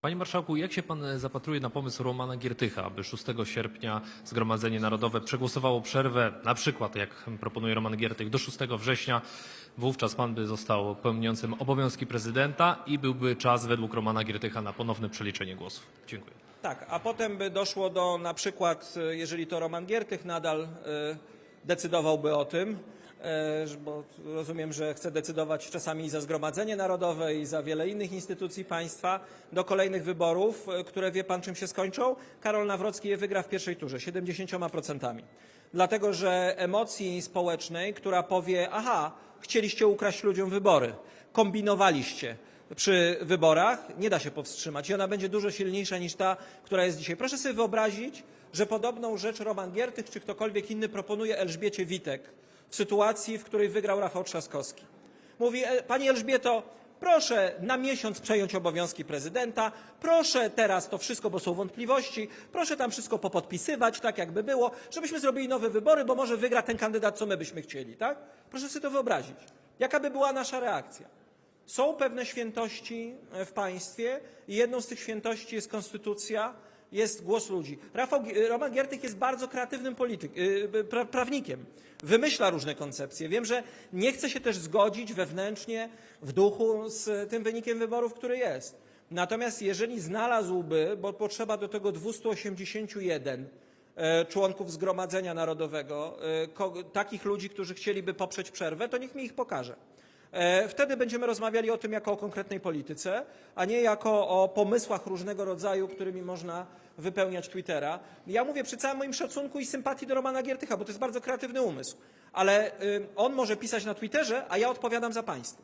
Panie marszałku, jak się pan e, zapatruje na pomysł Romana Giertycha, aby 6 sierpnia Zgromadzenie Narodowe przegłosowało przerwę, na przykład jak proponuje Roman Giertych, do 6 września? Wówczas pan by został pełniącym obowiązki prezydenta i byłby czas według Romana Giertycha na ponowne przeliczenie głosów. Dziękuję. Tak, a potem by doszło do na przykład, e, jeżeli to Roman Giertych nadal e, decydowałby o tym, bo rozumiem, że chce decydować czasami za Zgromadzenie Narodowe i za wiele innych instytucji państwa, do kolejnych wyborów, e, które wie pan czym się skończą. Karol Nawrocki je wygra w pierwszej turze 70%. Dlatego, że emocji społecznej, która powie, aha, chcieliście ukraść ludziom wybory, kombinowaliście, przy wyborach nie da się powstrzymać i ona będzie dużo silniejsza niż ta, która jest dzisiaj. Proszę sobie wyobrazić, że podobną rzecz Roman Giertych czy ktokolwiek inny proponuje Elżbiecie Witek w sytuacji, w której wygrał Rafał Trzaskowski. Mówi, e, pani Elżbieto, proszę na miesiąc przejąć obowiązki prezydenta, proszę teraz to wszystko, bo są wątpliwości, proszę tam wszystko popodpisywać, tak jakby było, żebyśmy zrobili nowe wybory, bo może wygra ten kandydat, co my byśmy chcieli, tak? Proszę sobie to wyobrazić. Jaka by była nasza reakcja? Są pewne świętości e, w państwie i jedną z tych świętości jest konstytucja, jest głos ludzi. Rafał, Roman Giertych jest bardzo kreatywnym polityk, y, pra, prawnikiem. Wymyśla różne koncepcje. Wiem, że nie chce się też zgodzić wewnętrznie, w duchu z tym wynikiem wyborów, który jest. Natomiast jeżeli znalazłby, bo potrzeba do tego 281 e, członków Zgromadzenia Narodowego, e, takich ludzi, którzy chcieliby poprzeć przerwę, to niech mi ich pokaże. E, Wtedy będziemy rozmawiali o tym jako o konkretnej polityce, a nie jako o pomysłach różnego rodzaju, którymi można wypełniać Twittera. Ja mówię przy całym moim szacunku i sympatii do Romana Giertycha, bo to jest bardzo kreatywny umysł. Ale y, on może pisać na Twitterze, a ja odpowiadam za państwo.